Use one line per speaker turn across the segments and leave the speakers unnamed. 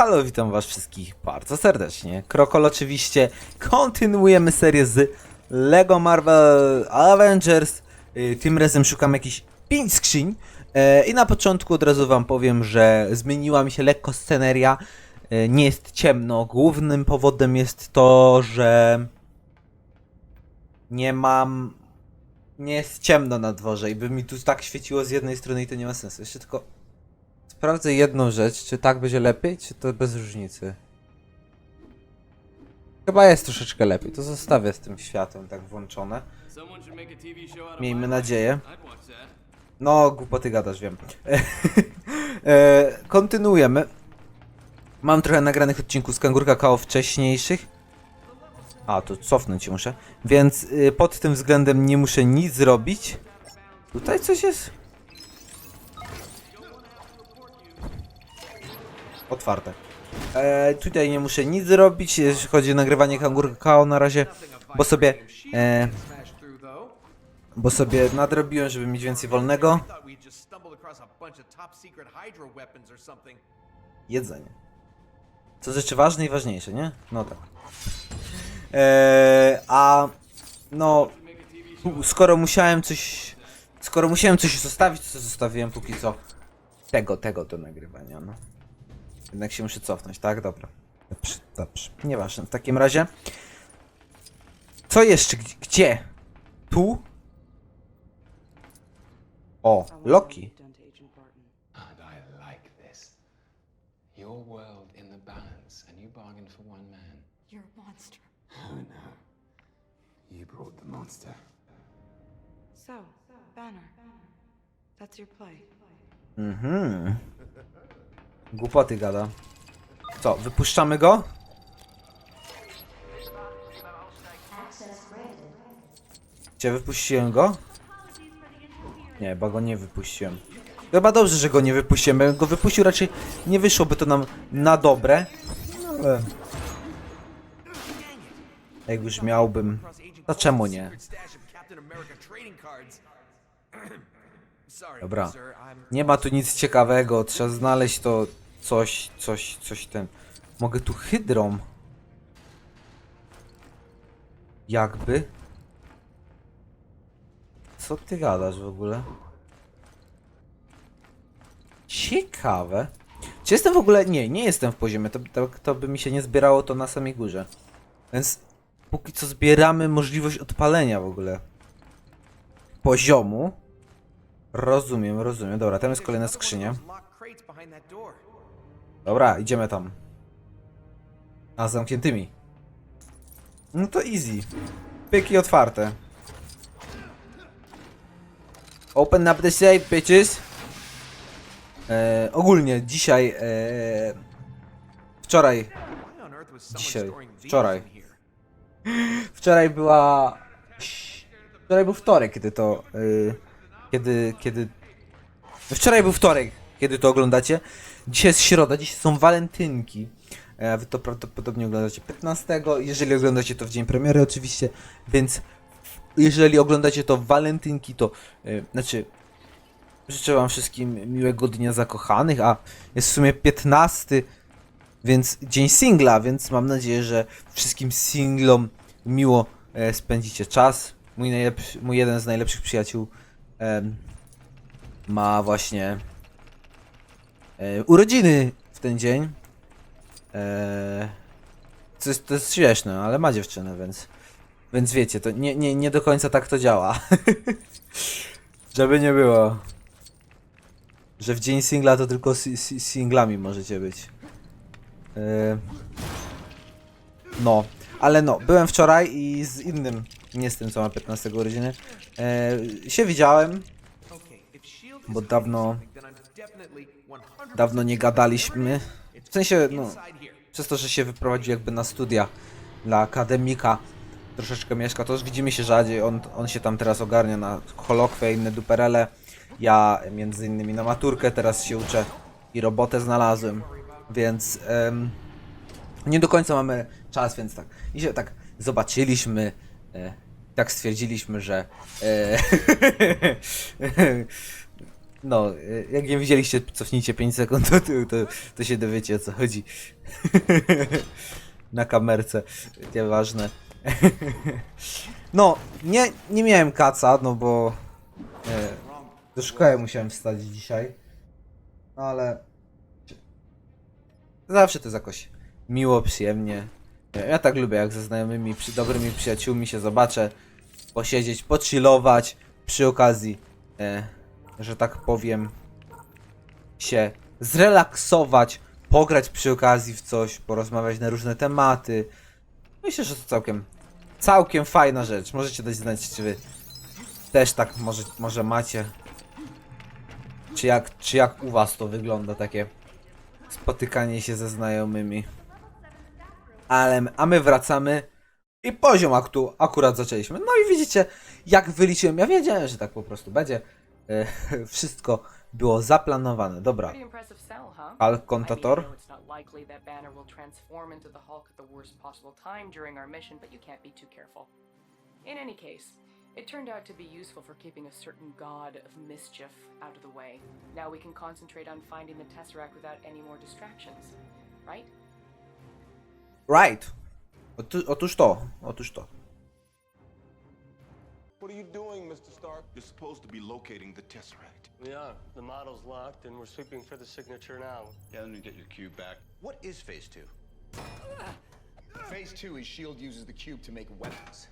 halo, witam was wszystkich bardzo serdecznie. Krokol oczywiście, kontynuujemy serię z LEGO Marvel Avengers. Y, Tym razem szukam jakichś 5 skrzyń. E, I na początku od razu wam powiem, że zmieniła mi się lekko sceneria. E, Nie jest ciemno. Głównym powodem jest to, że nie mam... Nie jest ciemno na dworze i by mi tu tak świeciło z jednej strony i to nie ma sensu. Jeszcze tylko Sprawdzę jedną rzecz, czy tak będzie lepiej, czy to bez różnicy. Chyba jest troszeczkę lepiej, to zostawię z tym światłem tak włączone. Miejmy
my
nadzieję. No, głupoty gadasz, wiem. e, kontynuujemy. Mam trochę nagranych odcinków z Kangur Kakao wcześniejszych. A, to cofnąć się muszę. Więc y, pod tym względem nie muszę nic zrobić. Tutaj coś jest? Otwarte. E, tutaj nie muszę nic zrobić, jeśli chodzi o nagrywanie Kangur Kakao na razie, bo sobie... E, bo sobie nadrobiłem, żeby mieć więcej wolnego. Jedzenie. Co rzeczy ważne i ważniejsze, nie? No tak. Eee, a no, skoro musiałem coś, skoro musiałem coś zostawić, to zostawiłem póki co tego, tego do nagrywania, no. Jednak się muszę cofnąć, tak? Dobra. Dobrze, dobrze. Nieważne. W takim razie. Co jeszcze? Gdzie-? Tu? O, Loki.
Your world in the balance, and you bargained for one man.
You're a monster.
Oh no. You brought the monster.
So, Banner. That's your play.
Mhm. Głupoty gada. Co, wypuszczamy go? Gdzie wypuściłem go? Nie, chyba go nie wypuściłem. Chyba dobrze, że go nie wypuściłem. Jakbym go wypuścił, raczej nie wyszłoby to nam na dobre. Ale... Jak już miałbym... To czemu nie? Dobra. Nie ma tu nic ciekawego, trzeba znaleźć to coś, coś, coś ten. Mogę tu hydrą. Jakby? Co ty gadasz w ogóle? Ciekawe. Czy jestem w ogóle... Nie, nie jestem w poziomie, to, to, to by mi się nie zbierało to na samej górze. Więc póki co zbieramy możliwość odpalenia w ogóle poziomu. Rozumiem, rozumiem. Dobra, tam jest kolejna skrzynia. Dobra, idziemy tam. A z zamkniętymi. No to easy. Pyki otwarte. Open up the safe, bitches. E, ogólnie dzisiaj, e, wczoraj, Dzisiaj. Wczoraj. wczoraj była, wczoraj był wtorek, kiedy to, y, kiedy, kiedy, wczoraj był wtorek, kiedy to oglądacie. Dzisiaj jest środa, dzisiaj są walentynki. E, Wy to prawdopodobnie oglądacie 15, jeżeli oglądacie to w dzień premiery oczywiście, więc jeżeli oglądacie to walentynki, to y, znaczy życzę wam wszystkim miłego dnia zakochanych, a jest w sumie 15, więc dzień singla, więc mam nadzieję, że wszystkim singlom miło e, spędzicie czas. Mój, najlepszy, mój jeden z najlepszych przyjaciół ma właśnie e, urodziny w ten dzień. E, co jest, to jest śmieszne, ale ma dziewczynę, więc więc wiecie, to nie, nie, nie do końca tak to działa. Żeby nie było. Że w dzień singla to tylko si si singlami możecie być. E, no, ale no, byłem wczoraj i z innym, nie z tym co ma 15 urodziny, e, się widziałem, bo dawno,
hiding something, then I'm definitely 100%
dawno nie gadaliśmy. W sensie, no, przez to, że się wyprowadził jakby na studia dla akademika, troszeczkę mieszka, to już widzimy się rzadziej, on, on się tam teraz ogarnia na kolokwie, inne duperele, ja między innymi na maturkę teraz się uczę i robotę znalazłem, więc em, nie do końca mamy czas, więc tak, i się tak zobaczyliśmy, e, tak stwierdziliśmy, że e, No, y, jak nie widzieliście, cofnijcie 5 sekund do tyłu, to, to się dowiecie o co chodzi. Na kamerce, nieważne. No, nie, nie miałem kaca, no bo e, do szkoły musiałem wstać dzisiaj. No ale zawsze to jest jakoś miło, przyjemnie. Ja- tak lubię, jak ze znajomymi, przy dobrymi przyjaciółmi się zobaczę, posiedzieć, pochillować, przy okazji, e, że tak powiem, się zrelaksować, pograć przy okazji w coś, porozmawiać na różne tematy. Myślę, że to całkiem, całkiem fajna rzecz. Możecie dać znać, czy wy też tak może, może macie. Czy jak, czy jak u was to wygląda, takie spotykanie się ze znajomymi. Ale, a my wracamy i poziom aktu akurat zaczęliśmy. No i widzicie, jak wyliczyłem. Ja wiedziałem, że tak po prostu będzie. Wszystko było zaplanowane. Dobra.
Hulk careful. In any case, it turned out to be useful for keeping a certain god of mischief out of the way. Now we can concentrate on finding the Tesseract without any more distractions, right?
Right. Otóż to. Otóż to.
What are you doing, Mr. Stark?
You're supposed to be locating the Tesseract.
We are. The model's locked, and we're sweeping for the signature now.
Yeah, let me get your cube back.
What is Phase 2? Phase 2 is S.H.I.E.L.D. uses the cube to make weapons.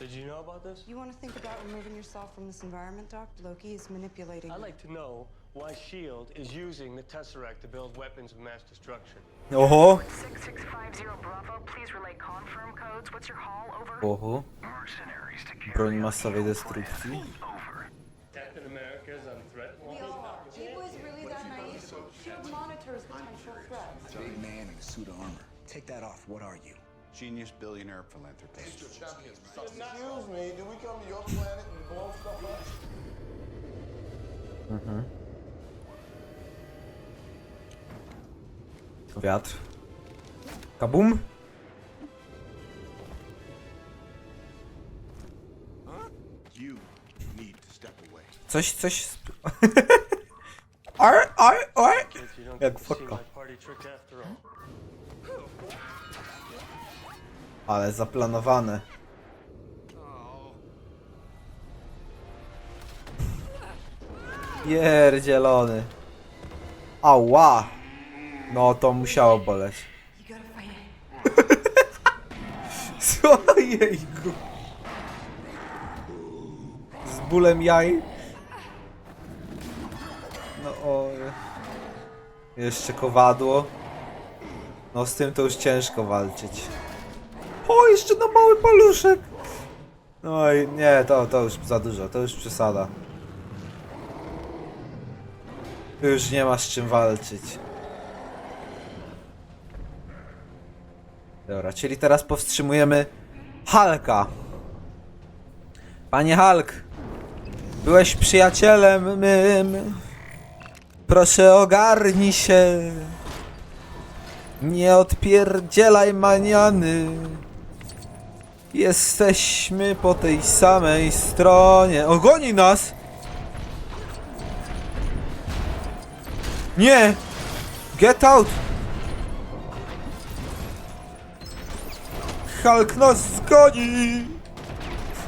Did you know about this?
You want to think about removing yourself from this environment, Doc? Loki is manipulating.
I'd like to know why S.H.I.E.L.D. is using the Tesseract to build weapons of mass destruction.
Oho.
6650 Bravo, please relay confirm codes. What's your haul? Over.
Oho. Broń masowej destrukcji.
Captain America's on threat
We all are. People is really that naive. Shield monitors potential threats.
Big man in a suit of armor. Take that off. What are you?
Genius billionaire philanthropist.
Excuse me, do we come to your planet and blow stuff up?
Wiatr. Kabum. Coś, coś. Ar, ar, ar. Jak fotka. Ale zaplanowane. Pierdzielony. Ała. No to musiało boleć.
You gotta fight it.
Co jejku? Z bólem jaj. No o. Jeszcze kowadło. No z tym to już ciężko walczyć. O, jeszcze na mały paluszek. No i nie, to, to już za dużo, to już przesada. Już nie ma z czym walczyć. Dobra, czyli teraz powstrzymujemy Halka. Panie Hulk, byłeś przyjacielem mym. Proszę ogarnij się. Nie odpierdzielaj maniany. Jesteśmy po tej samej stronie. Ogoni nas! Nie! Get out! Hulk nas zgoni!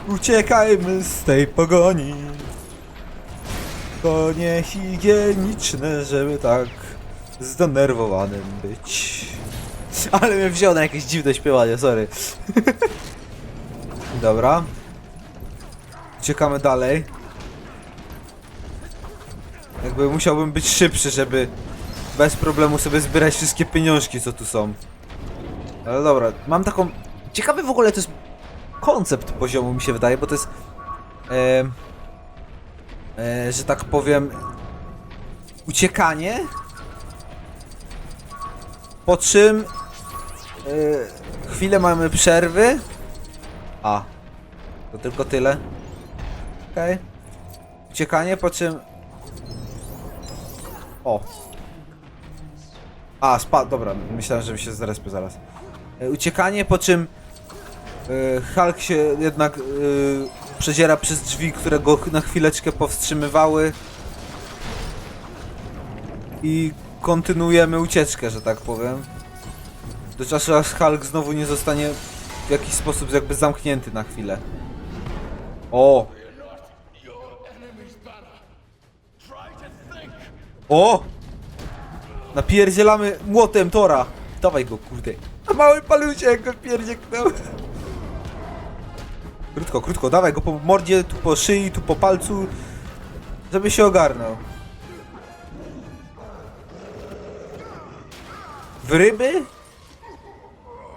Uciekajmy z tej pogoni! To niehigieniczne, żeby tak zdenerwowanym być. Ale mnie wziął na jakieś dziwne śpiewanie, sorry. Dobra. Uciekamy dalej. Jakby musiałbym być szybszy, żeby bez problemu sobie zbierać wszystkie pieniążki, co tu są. Ale dobra, mam taką... Ciekawy w ogóle to jest koncept poziomu, mi się wydaje, bo to jest... E, e, że tak powiem... Uciekanie. Po czym... E, chwilę mamy przerwy. A. To tylko tyle. Okej. Uciekanie, po czym... O. A, spadł, dobra, myślałem, że mi się zrespię zaraz. E, Uciekanie, po czym Hulk się jednak e, przedziera przez drzwi, które go na chwileczkę powstrzymywały. i kontynuujemy ucieczkę, że tak powiem. Do czasu aż Hulk znowu nie zostanie w jakiś sposób jakby zamknięty na chwilę. O! O! Napierdzielamy młotem Tora. Dawaj go, kurde. A mały palucie, jak go pierdzieknął. Krótko, krótko, dawaj go po mordzie, tu po szyi, tu po palcu, żeby się ogarnął. W ryby?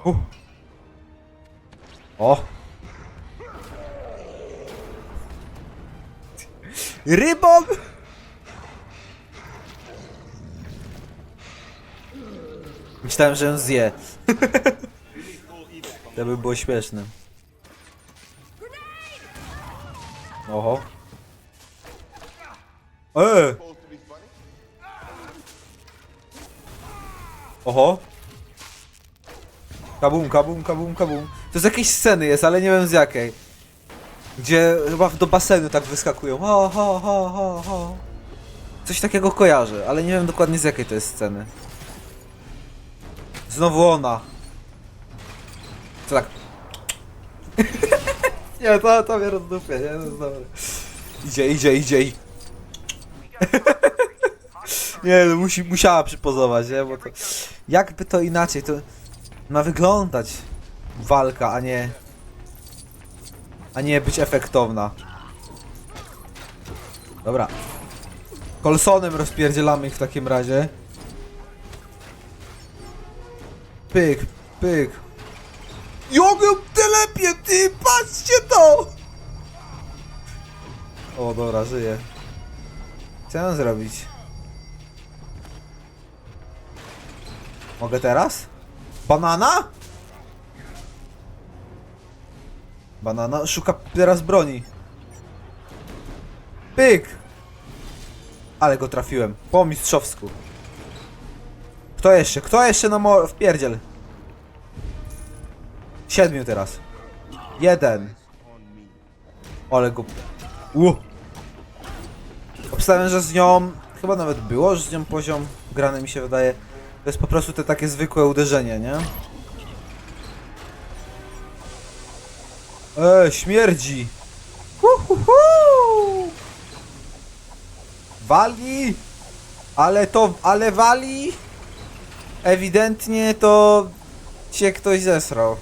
Uh. O! Rybą? Myślałem, że ją zje. to by było śmieszne. Oho. E! Oho. Kabum, kabum, kabum, kabum. To z jakiejś sceny jest, ale nie wiem z jakiej. Gdzie chyba do basenu tak wyskakują. Ho, ho, ho, ho, ho. Coś takiego kojarzę, ale nie wiem dokładnie z jakiej to jest sceny. Znowu ona. Co tak? nie, to, to mnie rozdupia, nie? To jest dobre. Idzie, idzie, idzie nie, no musi, musiała przypozować, nie? Bo to... Jakby to inaczej, to ma wyglądać walka, a nie... A nie być efektowna. Dobra. Kolsonem rozpierdzielamy ich w takim razie. Pyk, pyk. Jogę telepie, ty, patrzcie to! O, dobra, żyje. Co zrobić? Mogę teraz? Banana? Banana szuka teraz broni. Pyk! Ale go trafiłem. Po mistrzowsku. Kto jeszcze? Kto jeszcze na mo... w pierdziel? Siedmiu teraz. Jeden. Ale go... U. Obstawiam, że z nią... Chyba nawet było, że z nią poziom grany mi się wydaje. To jest po prostu te takie zwykłe uderzenie, nie? E, śmierdzi. Hu, hu, hu. Wali. Ale to, ale wali. Ewidentnie to cię ktoś zesrał.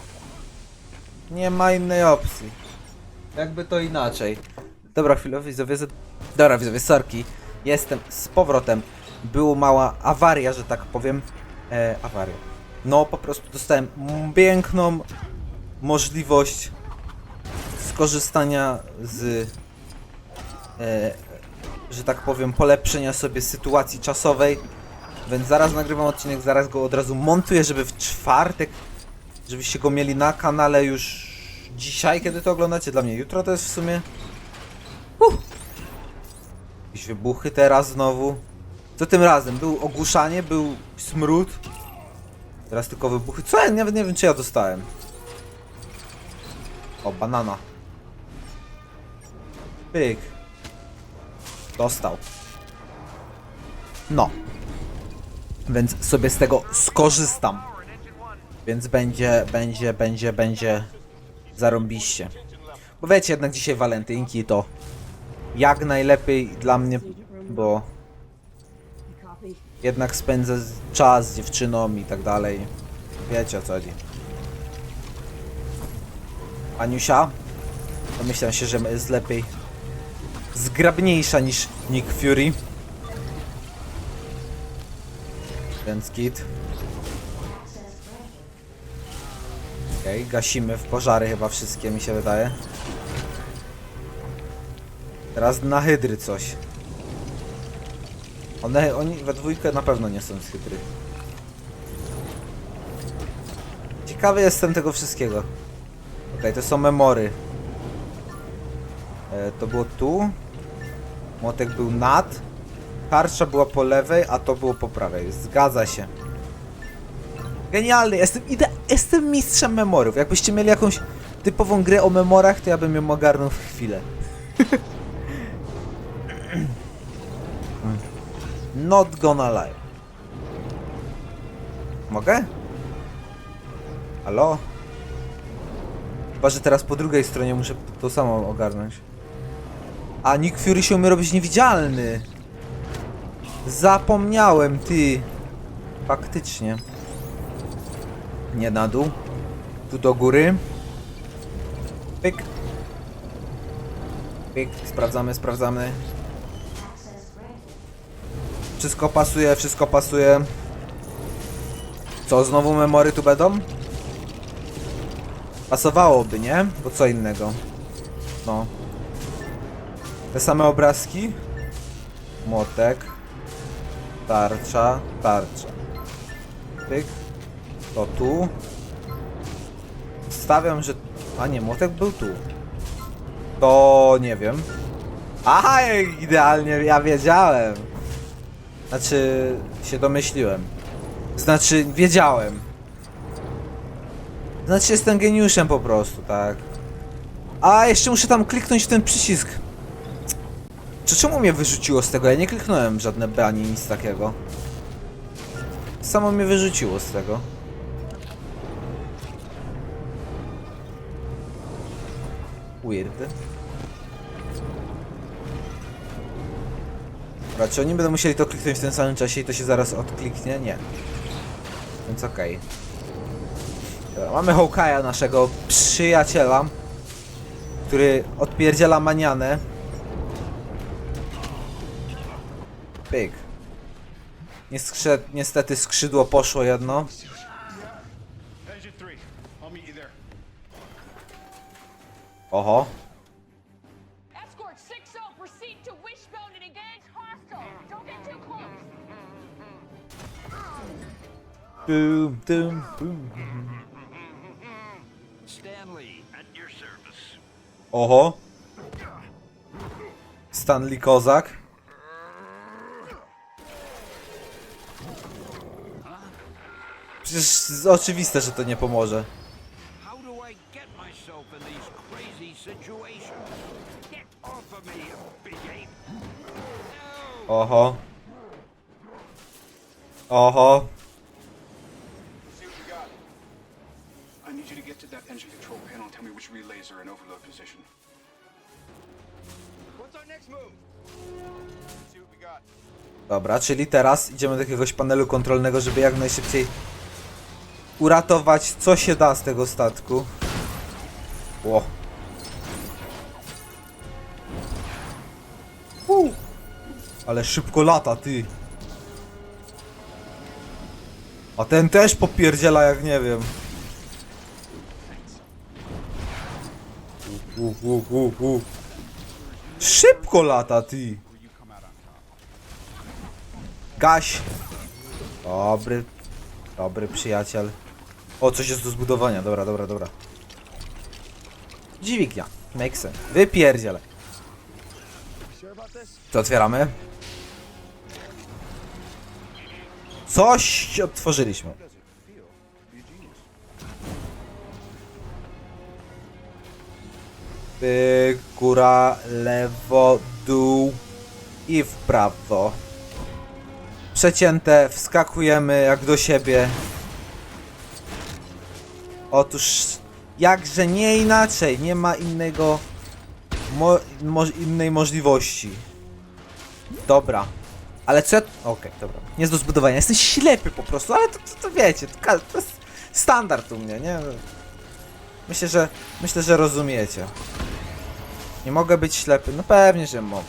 Nie ma innej opcji. Jakby to inaczej. Dobra, chwilę, widzowie. Dobra, widzowie, sorki. Jestem z powrotem. Była mała awaria, że tak powiem. E, awaria. No, po prostu dostałem piękną możliwość skorzystania z, e, że tak powiem, polepszenia sobie sytuacji czasowej. Więc zaraz nagrywam odcinek, zaraz go od razu montuję, żeby w czwartek, żebyście go mieli na kanale już dzisiaj, kiedy to oglądacie. Dla mnie jutro to jest w sumie. Uh. Jakieś wybuchy teraz znowu. Co tym razem? Był ogłuszanie, był smród. Teraz tylko wybuchy. Co ja nawet nie wiem, czy ja dostałem. O, banana. Pyk. Dostał. No. Więc sobie z tego skorzystam. Więc będzie, będzie, będzie, będzie zarąbiście. Bo wiecie, jednak dzisiaj walentynki to jak najlepiej dla mnie, bo jednak spędzę czas z dziewczyną i tak dalej. Wiecie o co chodzi. Aniusia, domyślam się, że jest lepiej zgrabniejsza niż Nick Fury. Więc kit. Okej, gasimy w pożary chyba wszystkie mi się wydaje. Teraz na hydry coś. One, oni we dwójkę na pewno nie są z hydry. Ciekawy jestem tego wszystkiego. Okej, to są memory. E, to było tu. Młotek był nad. Tarcza była po lewej, a to było po prawej. Zgadza się. Genialny, jestem, ide- jestem mistrzem memorów. Jakbyście mieli jakąś typową grę o memorach, to ja bym ją ogarnął w chwilę. Not gonna lie. Mogę? Halo? Chyba, że teraz po drugiej stronie muszę to samo ogarnąć. A Nick Fury się umie robić niewidzialny. Zapomniałem, ty. Faktycznie. Nie na dół. Tu do góry. Pyk. Pyk. Sprawdzamy, sprawdzamy. Wszystko pasuje, wszystko pasuje. Co, znowu memory tu będą? Pasowałoby, nie? Bo co innego. No. Te same obrazki. Młotek. Tarcza, tarcza. Pyk. To tu. Stawiam, że... A nie, młotek był tu. To nie wiem. Aha, idealnie, ja wiedziałem. Znaczy, się domyśliłem. Znaczy, wiedziałem. Znaczy, jestem geniuszem po prostu, tak. A, jeszcze muszę tam kliknąć w ten przycisk. Czy czemu mnie wyrzuciło z tego? Ja nie kliknąłem żadne B ani nic takiego. Samo mnie wyrzuciło z tego. Weird. Dobra, czy oni będą musieli to kliknąć w tym samym czasie i to się zaraz odkliknie? Nie. Więc okej. Dobra, Mamy Hawkeye'a, naszego przyjaciela, który odpierdziela manianę. Pyk. Niestety skrzydło poszło jedno. Oho.
Escort 6-0, proceed to Wishbone and engage hostile. Don't get too close.
Boom, boom, boom.
Stanley, at your service.
Oho. Stanley Kozak. Przecież oczywiste, że to nie pomoże. Oho. Oho. Dobra, czyli teraz idziemy do jakiegoś panelu kontrolnego, żeby jak najszybciej uratować co się da z tego statku. Ło. Ale szybko lata, ty. A ten też popierdziela jak nie wiem. U, u, u, u. Szybko lata, ty. Gaś! Dobry. Dobry przyjaciel. O, coś jest do zbudowania. Dobra, dobra, dobra. Dźwignia. Make sense. Wypierdzielę. Co otwieramy? Coś otworzyliśmy. Ty, góra, lewo, dół i w prawo. Przecięte, wskakujemy jak do siebie. Otóż, jakże nie inaczej, nie ma innego, mo, mo, innej możliwości. Dobra. Ale co ja... Okej, dobra. Nie jest do zbudowania. Jestem ślepy po prostu, ale to, to, to wiecie, to, to jest standard u mnie, nie? Myślę, że... Myślę, że rozumiecie. Nie mogę być ślepy? No pewnie, że mogę.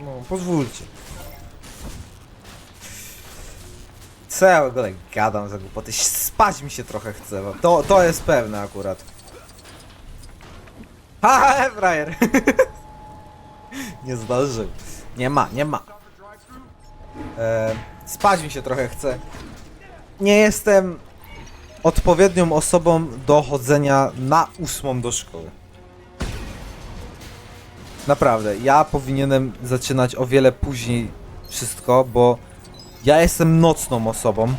No, pozwólcie. Co ja w ogóle gadam za głupoty? Spać mi się trochę chce. bo To, to jest pewne akurat. Ha, frajer! nie zdążył. Nie ma, nie ma. E, spać mi się trochę chce. Nie jestem odpowiednią osobą do chodzenia na ósmą do szkoły. Naprawdę, ja powinienem zaczynać o wiele później wszystko, bo ja jestem nocną osobą.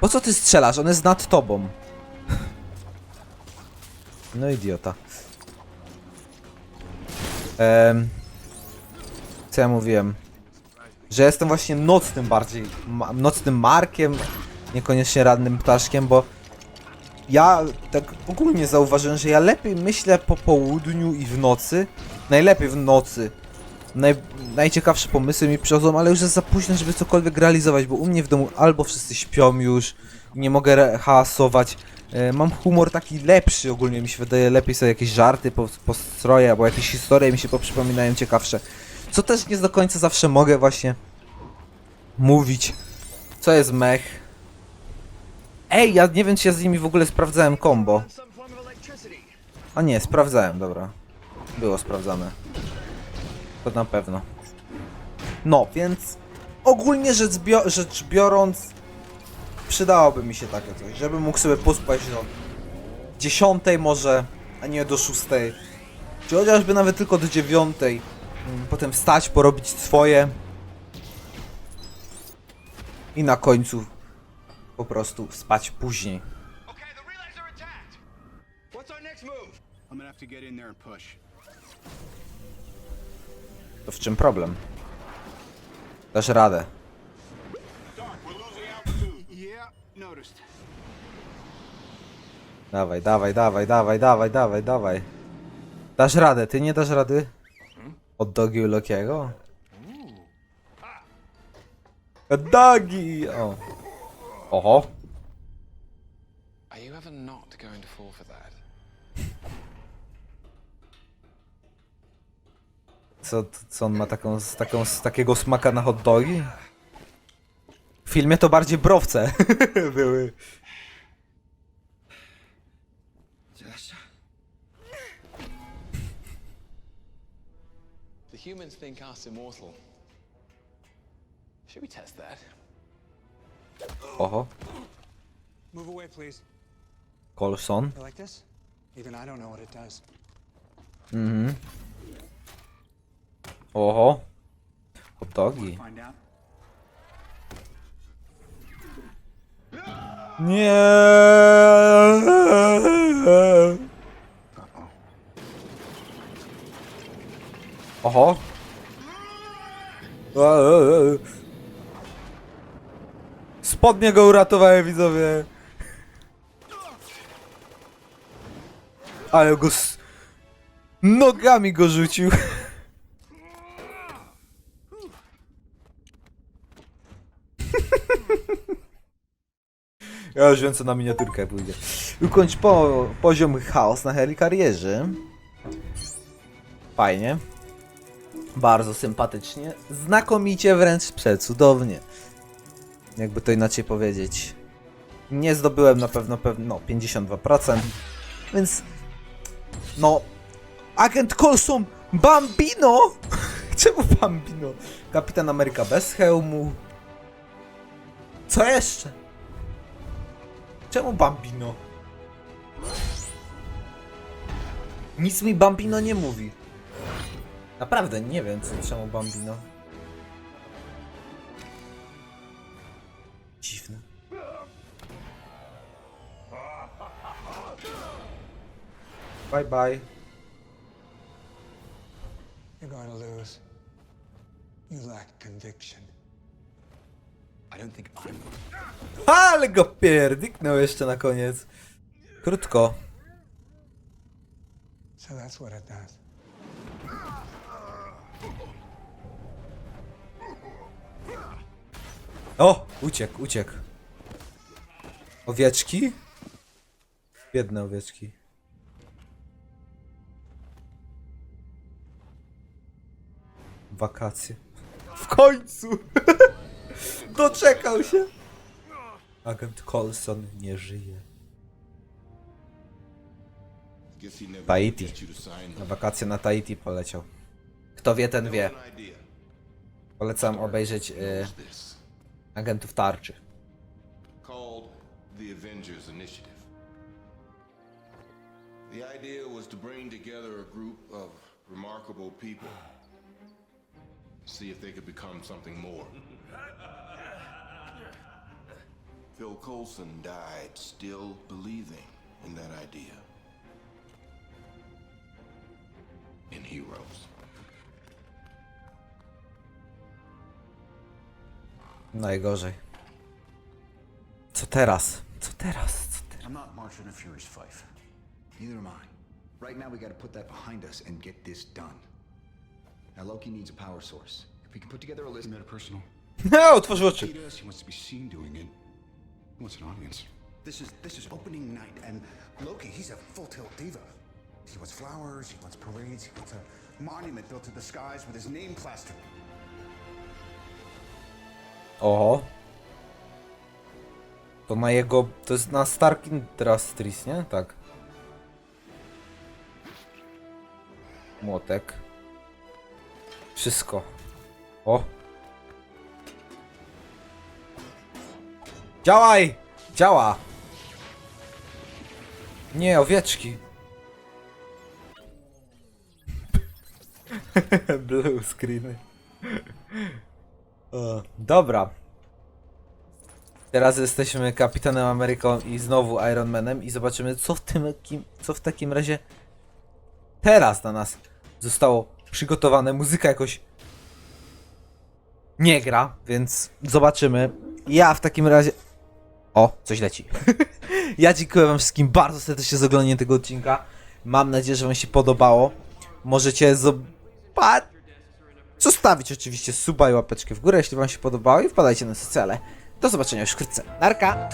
Po co ty strzelasz? On jest nad tobą. No idiota. Em, Co ja mówiłem? Że jestem właśnie nocnym bardziej, ma, nocnym markiem, niekoniecznie radnym ptaszkiem, bo ja tak ogólnie zauważyłem, że ja lepiej myślę po południu i w nocy. Najlepiej w nocy. Naj, najciekawsze pomysły mi przychodzą, ale już jest za późno, żeby cokolwiek realizować, bo u mnie w domu albo wszyscy śpią już, nie mogę hałasować. E, mam humor taki lepszy ogólnie, mi się wydaje lepiej sobie jakieś żarty po- postroję, albo jakieś historie mi się poprzypominają ciekawsze. Co też nie do końca zawsze mogę właśnie mówić. Co jest mech? Ej, ja nie wiem czy ja z nimi w ogóle sprawdzałem combo. A nie, sprawdzałem, dobra. Było sprawdzane. To na pewno. No, więc ogólnie rzecz, bio rzecz biorąc, przydałoby mi się takie coś, żebym mógł sobie pospać do 10 może, a nie do 6. Czy chociażby nawet tylko do 9. Potem wstać, porobić swoje. I na końcu po prostu spać później.
To
w czym problem? Dasz radę. Dawaj, dawaj, dawaj, dawaj, dawaj, dawaj, dawaj. Dasz radę, ty nie dasz rady? Od dogi u Lokiego? Dogi! O. Oho.
Are you ever not going to fall for that?
Co, co on ma taką, z taką, z takiego smaka na hot dogi? W filmie to bardziej browce były.
Humans think us immortal. Should we test that?
Oho.
Move away, please.
Colson.
You like this? Even I don't know what it does.
Mhm. Oho. Hot dogi.
Find out.
Nie. Oho. Eee. Spodnie go uratowały widzowie. Ale go s... Nogami go rzucił. Ja już wiem na miniaturkę pójdzie. Ukończ po, poziom chaos na helikarierze. Fajnie. Bardzo sympatycznie. Znakomicie wręcz przecudownie. Jakby to inaczej powiedzieć. Nie zdobyłem na pewno pewno no, 52%. Więc no Agent Colson Bambino! Czemu Bambino? Kapitan Ameryka bez hełmu. Co jeszcze? Czemu Bambino? Nic mi Bambino nie mówi. Naprawdę nie wiem, co, czemu Bambino. Dziwne. Bye bye.
You're going to lose. You lack conviction. I don't think I'm.
Ale go pierdyknął jeszcze na koniec. Krótko.
So that's what it does.
O! Uciekł, uciekł. Owieczki? Biedne owieczki. Wakacje. W końcu! Doczekał się! Agent Colson nie żyje. Tahiti. Na wakacje na Tahiti poleciał. Kto wie, ten wie. Polecam obejrzeć y, Agentów Tarczy.
called the Avengers Initiative. The idea was to bring together a group of remarkable people. See if they could become something more. Phil Coulson died still believing in that idea. In heroes.
Najgorzej. Co teraz? Co teraz? Co teraz?
I'm not marching a Fury's fife. Neither am I. Right now, we gotta put that behind us and get this done. Now, Loki needs a power source. If we can put together a list...
Isn't that personal?
No, otworzył oczy.
He does. He wants to be seen doing it. He wants an audience.
This is this is opening night, and Loki, he's a full tilt diva. He wants flowers, he wants parades, he wants a monument built to the skies with his name plastered.
Oho. To na jego... To jest na Stark Industries, nie? Tak. Młotek. Wszystko. O. Działaj! Działa! Nie, owieczki. Blue screeny. O, dobra. Teraz jesteśmy Kapitanem Ameryką i znowu Iron Manem i zobaczymy co w tym co w takim razie teraz na nas zostało przygotowane. Muzyka jakoś nie gra, więc zobaczymy. Ja w takim razie o, coś leci. ja dziękuję wam wszystkim bardzo serdecznie za oglądanie tego odcinka. Mam nadzieję, że wam się podobało. Możecie zobaczyć zostawić oczywiście suba i łapeczkę w górę, jeśli wam się podobało i wpadajcie na socjale. Do zobaczenia już wkrótce. Narka!